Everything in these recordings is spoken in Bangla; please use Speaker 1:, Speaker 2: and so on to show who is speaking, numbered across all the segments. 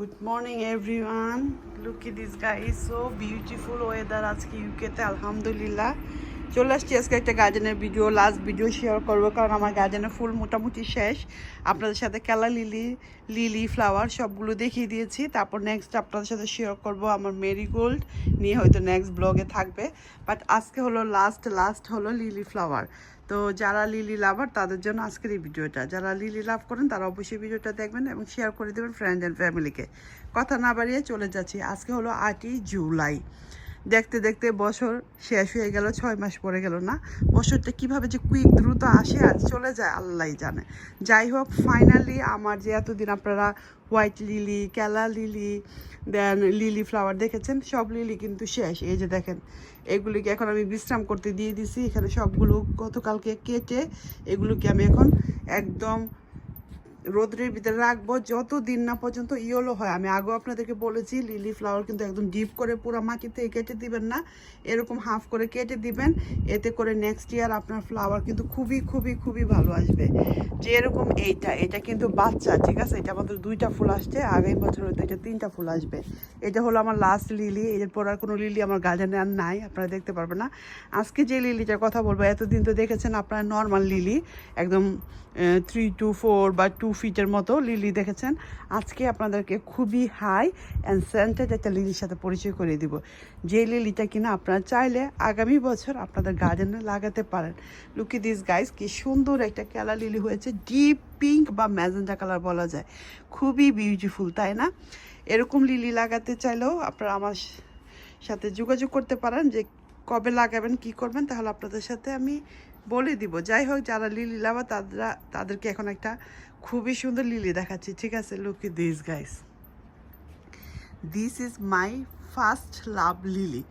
Speaker 1: Good morning everyone look this guy so beautiful weather আজকে ইউকেতে আলহামদুলিল্লাহ। চলে আসছি আজকে একটা গার্ডেনের ভিডিও লাস্ট ভিডিও শেয়ার করব, কারণ আমার গার্ডেনের ফুল মোটামুটি শেষ। আপনাদের সাথে কেলা লিলি লিলি ফ্লাওয়ার সবগুলো দেখিয়ে দিয়েছি। তারপর নেক্সট আপনাদের সাথে শেয়ার করব আমার মেরিগোল্ড নিয়ে হয়তো নেক্সট ব্লগে থাকবে। বাট আজকে হলো লাস্ট লাস্ট হলো লিলি ফ্লাওয়ার তো যারা লিলি লাভার তাদের জন্য আজকের এই ভিডিওটা যারা লিলি লাভ করেন, তারা অবশ্যই ভিডিওটা দেখবেন এবং শেয়ার করে দেবেন ফ্রেন্ড অ্যান্ড ফ্যামিলিকে কথা না বাড়িয়ে চলে যাচ্ছি। আজকে হলো আটই জুলাই। দেখতে দেখতে বছর শেষ হয়ে গেল, ছয় মাস পরে গেল না। বছরটা কীভাবে যে কুইক দ্রুত আসে আর চলে যায় আল্লাহ জানে। যাই হোক ফাইনালি আমার যে এতদিন আপনারা white lily calla lily then lily flower দেখেছেন, সব লিলি কিন্তু শেষ। এই যে দেখেন, এগুলিকে এখন আমি বিশ্রাম করতে দিয়ে দিছি। এখানে সবগুলো গতকালকে কেটে এগুলোকে আমি এখন একদম রোদ্রের ভিতরে রাখব। যত দিন না পর্যন্ত ইয়েলো হয়, আমি আগেও আপনাদেরকে বলেছি, লিলি ফ্লাওয়ার কিন্তু একদম ডিপ করে পুরো মাটিতে কেটে দিবেন না। এরকম হাফ করে কেটে দিবেন। এতে করে নেক্সট ইয়ার আপনার ফ্লাওয়ার কিন্তু খুবই খুবই খুবই ভালো আসবে। যে এরকম এইটা, এটা কিন্তু বাচ্চা, ঠিক আছে? এটা আমাদের দুইটা ফুল আসছে আগামী বছর হয়তো এটা তিনটা ফুল আসবে। এটা হলো আমার লাস্ট লিলি এরপর আর কোনো লিলি আমার গার্ডেনে আর নাই, আপনারা দেখতে পারবেন না। আজকে যে লিলিটার কথা বলব, এতদিন তো দেখেছেন আপনারা নর্মাল লিলি একদম থ্রি টু ফোর বা টু ফিটের মতো লিলি দেখেছেন। আজকে আপনাদেরকে খুবই হাই অ্যান্ড সেন্টেড একটা লিলির সাথে পরিচয় করে দিব। যে লিলিটা কিনা আপনারা চাইলে আগামী বছর আপনাদের গার্ডেনে লাগাতে পারেন। লুকি দিস গাইস কি সুন্দর একটা কেলা লিলি হয়েছে। ডিপ পিঙ্ক বা ম্যাজেন্টা কালার বলা যায়। খুবই বিউটিফুল তাই না? এরকম লিলি লাগাতে চাইলেও আপনারা আমার সাথে যোগাযোগ করতে পারেন যে কবে লাগাবেন, কি করবেন, তাহলে আপনাদের সাথে আমি বলে দিব। যাই হোক, যারা লিলি লাভা তারা তাদেরকে এখন একটা খুবই সুন্দর লিলি দেখাচ্ছি। ঠিক আছে look this guys this is my first love lily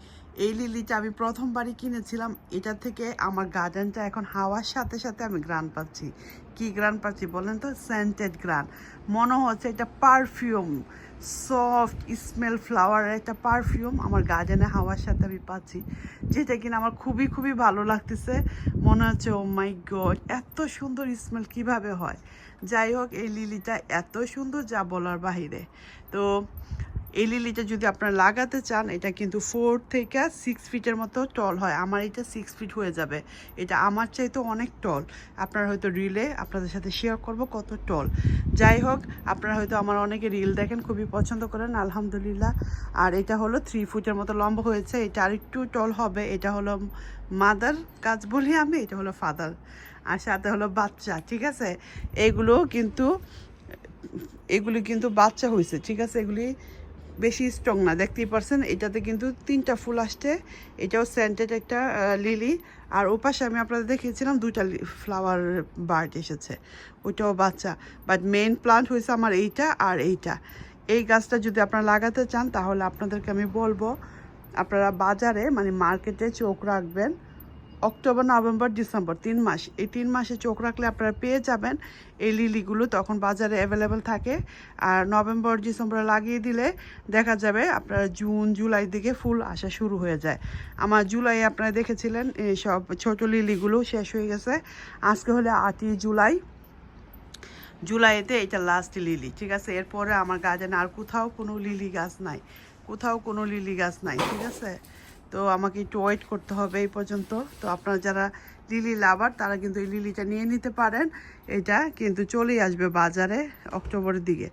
Speaker 1: এই লিলিটা আমি প্রথমবারই কিনেছিলাম। এটা থেকে আমার গার্ডেনটা এখন হাওয়ার সাথে সাথে আমি গ্রান পাচ্ছি। কি গ্রান পাচ্ছি বলেন তো? সেন্টেড গ্রান মনে হচ্ছে এটা পারফিউম সফট স্মেল ফ্লাওয়ারের একটা পারফিউম আমার গার্ডেনে হাওয়ার সাথে আমি পাচ্ছি। যেটা কিনা আমার খুবই খুবই ভালো লাগতেছে। মনে হচ্ছে ও মাই গড এত সুন্দর স্মেল কীভাবে হয়? যাই হোক, এই লিলিটা এত সুন্দর যা বলার বাহিরে। তো এই লিলিটা যদি আপনারা লাগাতে চান, এটা কিন্তু ফোর থেকে সিক্স ফিটের মতো টল হয়। আমার এটা সিক্স ফিট হয়ে যাবে। এটা আমার চাইতে অনেক টল আপনারা হয়তো রিলে আপনাদের সাথে শেয়ার করব কত টল যাই হোক, আপনারা হয়তো আমার অনেকে রিল দেখেন, খুবই পছন্দ করেন, আলহামদুলিল্লাহ। আর এটা হলো থ্রি ফুটের মতো লম্বা হয়েছে। এটা আরেকটু টল হবে। এটা হলো মাদার কাজ বলি আমি, এটা হলো ফাদার আর সাথে হলো বাচ্চা, ঠিক আছে? এগুলো কিন্তু, এগুলি কিন্তু বাচ্চা হয়েছে ঠিক আছে? এগুলি বেশি স্ট্রং না। দেখতেই পারছেন, এটাতে কিন্তু তিনটা ফুল আসছে। এটাও সেন্টেড একটা লিলি আর ওপাশে আমি আপনাদের দেখিয়েছিলাম দুইটা ফ্লাওয়ার বার্ড এসেছে। ওইটাও বাচ্চা। বাট মেন প্লান্ট হয়েছে আমার এইটা আর এইটা। এই গাছটা যদি আপনারা লাগাতে চান, তাহলে আপনাদেরকে আমি বলব, আপনারা বাজারে মানে মার্কেটে চোখ রাখবেন। অক্টোবর, নভেম্বর, ডিসেম্বর, তিন মাস। এই তিন মাসে চোখ রাখলে আপনারা পেয়ে যাবেন এই লিলিগুলো তখন বাজারে অ্যাভেলেবেল থাকে। আর নভেম্বর, ডিসেম্বরে লাগিয়ে দিলে দেখা যাবে আপনারা জুন, জুলাই দিকে ফুল আসা শুরু হয়ে যায়। আমার জুলাই আপনারা দেখেছিলেন, এই সব ছোটো লিলিগুলো শেষ হয়ে গেছে। আজকে হলে আটই জুলাই। জুলাইতে এটা লাস্ট লিলি, ঠিক আছে? এরপরে আমার গার্ডেনে আর কোথাও কোনো লিলি গাছ নাই। কোথাও কোনো লিলি গাছ নাই, ঠিক আছে? তো আমাকে একটু ওয়েট করতে হবে এই পর্যন্ত। তো আপনারা যারা লিলি লাভার তারা কিন্তু এই লিলিটা নিয়ে নিতে পারেন। এটা কিন্তু চলেই আসবে বাজারে অক্টোবরের দিকে।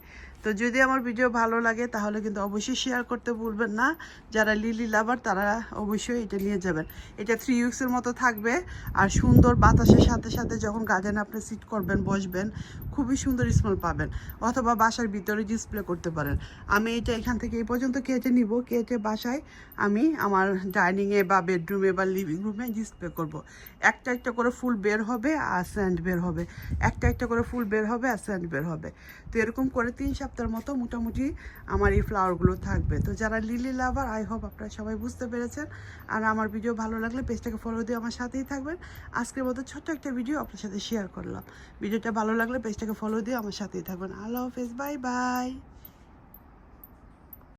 Speaker 1: তো যদি আমার ভিডিও ভালো লাগে, তাহলে কিন্তু অবশ্যই শেয়ার করতে ভুলবেন না। যারা লিলি লাভার তারা অবশ্যই এটা নিয়ে যাবেন। এটা থ্রি উইক্সের মতো থাকবে। আর সুন্দর বাতাসের সাথে সাথে যখন গার্ডেনে আপনি সিট করবেন, বসবেন, খুবই সুন্দর স্মেল পাবেন। অথবা বাসার ভিতরে ডিসপ্লে করতে পারেন। আমি এটা এখান থেকে এই পর্যন্ত কেটে নিব। কেটে বাসায় আমি আমার ডাইনিংয়ে বা বেডরুমে বা লিভিং রুমে ডিসপ্লে করব। একটা একটা করে ফুল বের হবে আর স্যান্ড বের হবে। একটা একটা করে ফুল বের হবে আর স্যান্ড বের হবে। তো এরকম করে তিন সপ্তাহের মতো মোটামুটি আমার এই ফ্লাওয়ারগুলো থাকবে। তো যারা লিলি লাভার আই হোপ আপনারা সবাই বুঝতে পেরেছেন। আর আমার ভিডিও ভালো লাগলে পেজটাকে ফলো দিয়ে আমার সাথেই থাকবেন। আজকের মতো ছোট্ট একটা ভিডিও আপনার সাথে শেয়ার করলাম। ভিডিওটা ভালো লাগলে পেজটাকে ফলো দিয়ে আমার সাথেই থাকবেন। আল্লাহ হাফেজ বাই বাই